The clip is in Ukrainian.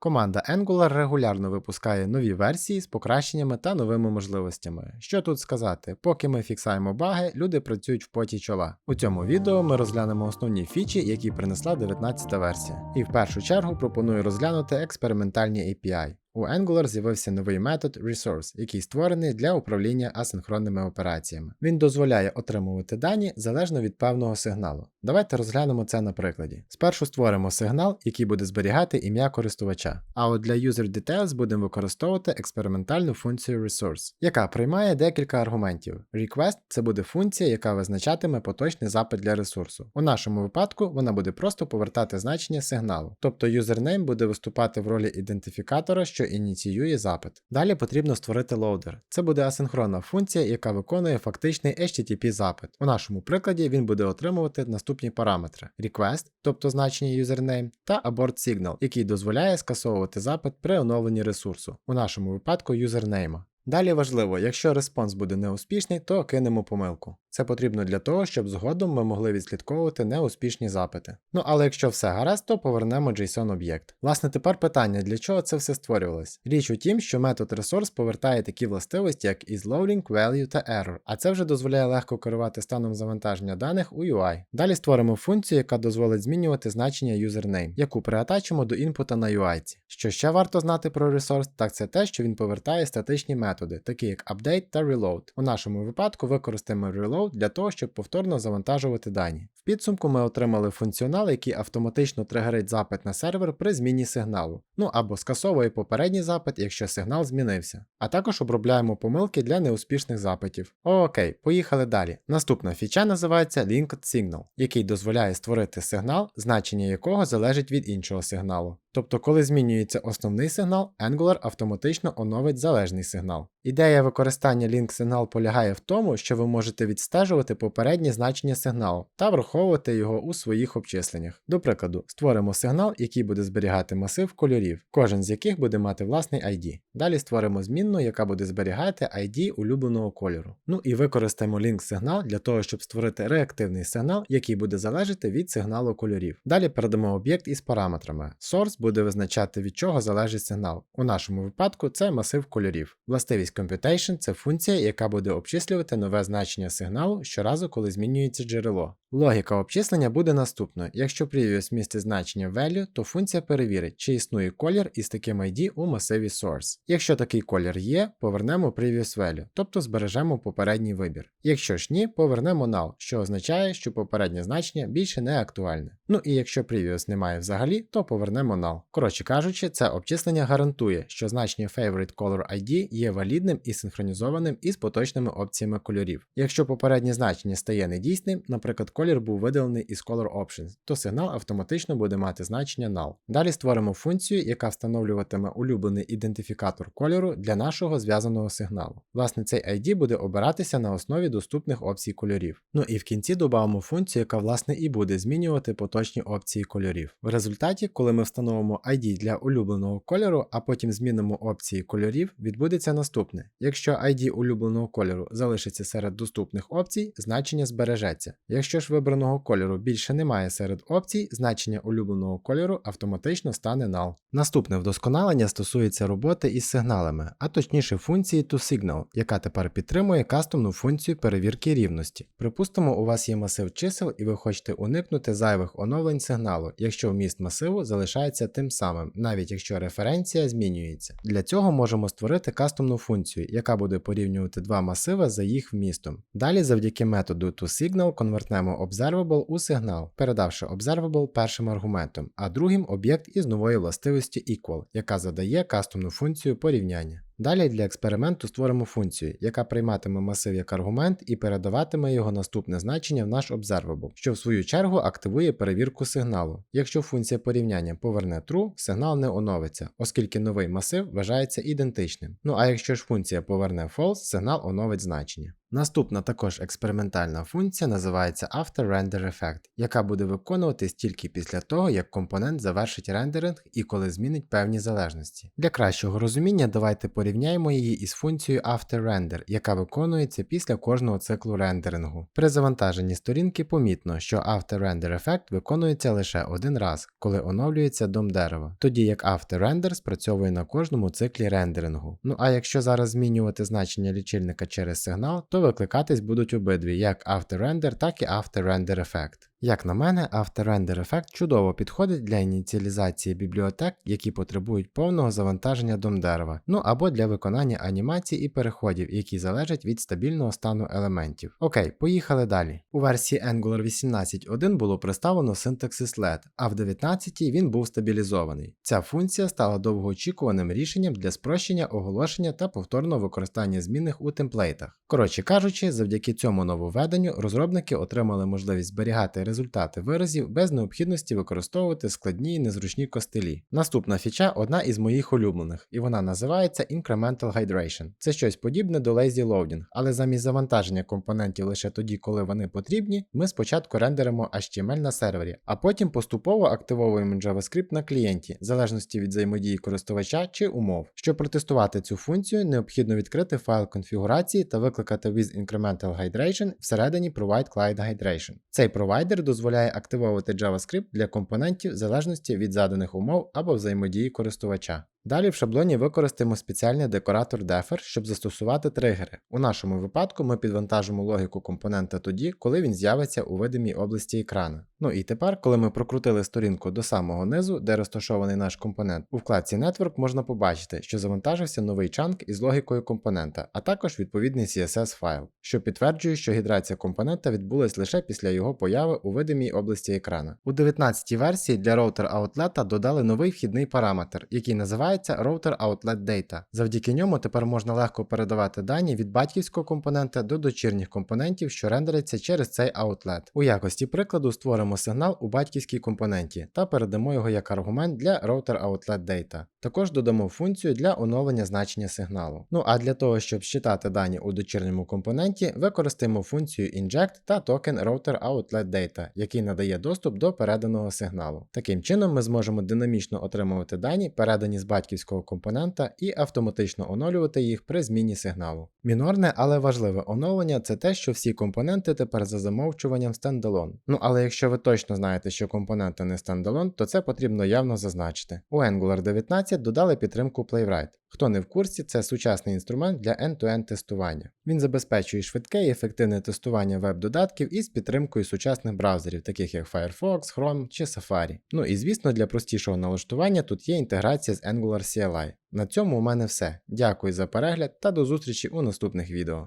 Команда Angular регулярно випускає нові версії з покращеннями та новими можливостями. Що тут сказати, поки ми фіксаємо баги, люди працюють в поті чола. У цьому відео ми розглянемо основні фічі, які принесла 19 та версія. І в першу чергу пропоную розглянути експериментальні API. У Angular з'явився новий метод Resource, який створений для управління асинхронними операціями. Він дозволяє отримувати дані залежно від певного сигналу. Давайте розглянемо це на прикладі. Спершу створимо сигнал, який буде зберігати ім'я користувача. А от для User Details будемо використовувати експериментальну функцію Resource, яка приймає декілька аргументів. Request це буде функція, яка визначатиме поточний запит для ресурсу. У нашому випадку вона буде просто повертати значення сигналу, тобто юзернейм буде виступати в ролі ідентифікатора, що ініціює запит. Далі потрібно створити лоудер. Це буде асинхронна функція, яка виконує фактичний HTTP запит. У нашому прикладі він буде отримувати наступні параметри: request, тобто значення username, та abort signal, який дозволяє скасовувати запит при оновленні ресурсу, у нашому випадку юзернейма. Далі важливо, якщо респонс буде неуспішний, то кинемо помилку. Це потрібно для того, щоб згодом ми могли відслідковувати неуспішні запити. Ну але якщо все гаразд, то повернемо JSON об'єкт. Власне, тепер питання, для чого це все створювалось? Річ у тім, що метод resource повертає такі властивості, як isLoading, value та error, а це вже дозволяє легко керувати станом завантаження даних у UI. Далі створимо функцію, яка дозволить змінювати значення username, яку приатачимо до інпута на UI. Що ще варто знати про resource, так це те, що він повертає статичні методи, такі як update та reload. У нашому випадку використаємо reload для того, щоб повторно завантажувати дані. Підсумку ми отримали функціонал, який автоматично тригерить запит на сервер при зміні сигналу, ну або скасовує попередній запит, якщо сигнал змінився. А також обробляємо помилки для неуспішних запитів. Окей, поїхали далі. Наступна фіча називається Linked Signal, який дозволяє створити сигнал, значення якого залежить від іншого сигналу. Тобто, коли змінюється основний сигнал, Angular автоматично оновить залежний сигнал. Ідея використання link сигнал полягає в тому, що ви можете відстежувати попереднє значення сигналу та враховувати його у своїх обчисленнях. До прикладу, створимо сигнал, який буде зберігати масив кольорів, кожен з яких буде мати власний ID. Далі створимо змінну, яка буде зберігати ID улюбленого кольору. Ну і використаємо link сигнал для того, щоб створити реактивний сигнал, який буде залежати від сигналу кольорів. Далі передамо об'єкт із параметрами. Source буде визначати від чого залежить сигнал. У нашому випадку це масив кольорів. Властивість Computation це функція, яка буде обчислювати нове значення сигналу щоразу, коли змінюється джерело. Логіка обчислення буде наступною. Якщо previous містить значення value, то функція перевірить, чи існує колір із таким ID у масиві source. Якщо такий колір є, повернемо previous value, тобто збережемо попередній вибір. Якщо ж ні, повернемо null, що означає, що попереднє значення більше не актуальне. Ну і якщо previous немає взагалі, то повернемо null. Коротше кажучи, це обчислення гарантує, що значення favorite color ID є валідним і синхронізованим із поточними опціями кольорів. Якщо попереднє значення стає недійсним, наприклад, колір був видалений із Color Options, то сигнал автоматично буде мати значення null. Далі створимо функцію, яка встановлюватиме улюблений ідентифікатор кольору для нашого зв'язаного сигналу. Власне, цей ID буде обиратися на основі доступних опцій кольорів. Ну і в кінці додамо функцію, яка власне і буде змінювати поточні опції кольорів. В результаті, коли ми встановимо ID для улюбленого кольору, а потім змінимо опції кольорів, відбудеться наступне. Якщо ID улюбленого кольору залишиться серед доступних опцій, значення збережеться. Якщо ж вибраного кольору більше немає серед опцій, значення улюбленого кольору автоматично стане null. Наступне вдосконалення стосується роботи із сигналами, а точніше функції toSignal, яка тепер підтримує кастомну функцію перевірки рівності. Припустимо, у вас є масив чисел і ви хочете уникнути зайвих оновлень сигналу, якщо вміст масиву залишається тим самим, навіть якщо референція змінюється. Для цього можемо створити кастомну функцію, яка буде порівнювати два масиви за їх вмістом. Далі, завдяки методу toSignal конвертнемо observable у сигнал, передавши observable першим аргументом, а другим об'єкт із нової властивості equal, яка задає кастомну функцію порівняння. Далі для експерименту створимо функцію, яка прийматиме масив як аргумент і передаватиме його наступне значення в наш observable, що в свою чергу активує перевірку сигналу. Якщо функція порівняння поверне true, сигнал не оновиться, оскільки новий масив вважається ідентичним. Ну а якщо ж функція поверне false, сигнал оновить значення. Наступна також експериментальна функція називається After Render Effect, яка буде виконуватись тільки після того, як компонент завершить рендеринг і коли змінить певні залежності. Для кращого розуміння давайте порівняємо її із функцією After Render, яка виконується після кожного циклу рендерингу. При завантаженні сторінки помітно, що After Render Effect виконується лише один раз, коли оновлюється дом дерева, тоді як After Render спрацьовує на кожному циклі рендерингу. Ну а якщо зараз змінювати значення лічильника через сигнал, то викликатись будуть обидві, як After Render, так і After Render Effect. Як на мене, After Render Effect чудово підходить для ініціалізації бібліотек, які потребують повного завантаження дом дерева, ну або для виконання анімацій і переходів, які залежать від стабільного стану елементів. Окей, поїхали далі. У версії Angular 18.1 було представлено синтаксис LED, а в 19 він був стабілізований. Ця функція стала довгоочікуваним рішенням для спрощення оголошення та повторного використання змінних у темплейтах. Коротше кажучи, завдяки цьому нововведенню розробники отримали можливість зберігати результати виразів без необхідності використовувати складні і незручні костелі. Наступна фіча одна із моїх улюблених, і вона називається Incremental Hydration. Це щось подібне до Lazy Loading, але замість завантаження компонентів лише тоді, коли вони потрібні, ми спочатку рендеримо HTML на сервері, а потім поступово активовуємо JavaScript на клієнті, в залежності від взаємодії користувача чи умов. Щоб протестувати цю функцію, необхідно відкрити файл конфігурації та викликати with Incremental Hydration всередині Provide Client Hydration. Цей провайдер дозволяє активовувати JavaScript для компонентів в залежності від заданих умов або взаємодії користувача. Далі в шаблоні використаємо спеціальний декоратор Defer, щоб застосувати тригери. У нашому випадку ми підвантажимо логіку компонента тоді, коли він з'явиться у видимій області екрана. Ну і тепер, коли ми прокрутили сторінку до самого низу, де розташований наш компонент, у вкладці Network можна побачити, що завантажився новий чанк із логікою компонента, а також відповідний CSS файл, що підтверджує, що гідрація компонента відбулась лише після його появи у видимій області екрана. У 19 й версії для роутер аутлета додали новий вхідний параметр, який називається Router Outlet Data. Завдяки ньому тепер можна легко передавати дані від батьківського компонента до дочірніх компонентів, що рендериться через цей аутлет. У якості прикладу створимо сигнал у батьківській компоненті та передамо його як аргумент для Router Outlet Data. Також додамо функцію для оновлення значення сигналу. Ну а для того, щоб считати дані у дочірньому компоненті, використаємо функцію inject та токен Router Outlet Data, який надає доступ до переданого сигналу. Таким чином, ми зможемо динамічно отримувати дані, передані з батьківського компонента, і автоматично оновлювати їх при зміні сигналу. Мінорне, але важливе оновлення це те, що всі компоненти тепер за замовчуванням стендалон. Ну але якщо ви точно знаєте, що компоненти не стендалон, то це потрібно явно зазначити. У Angular 19 додали підтримку Playwright. Хто не в курсі, це сучасний інструмент для end-to-end тестування. Він забезпечує швидке і ефективне тестування веб-додатків із підтримкою сучасних браузерів, таких як Firefox, Chrome чи Safari. Ну і звісно, для простішого налаштування тут є інтеграція з Angular CLI. На цьому у мене все. Дякую за перегляд та до зустрічі у наступних відео.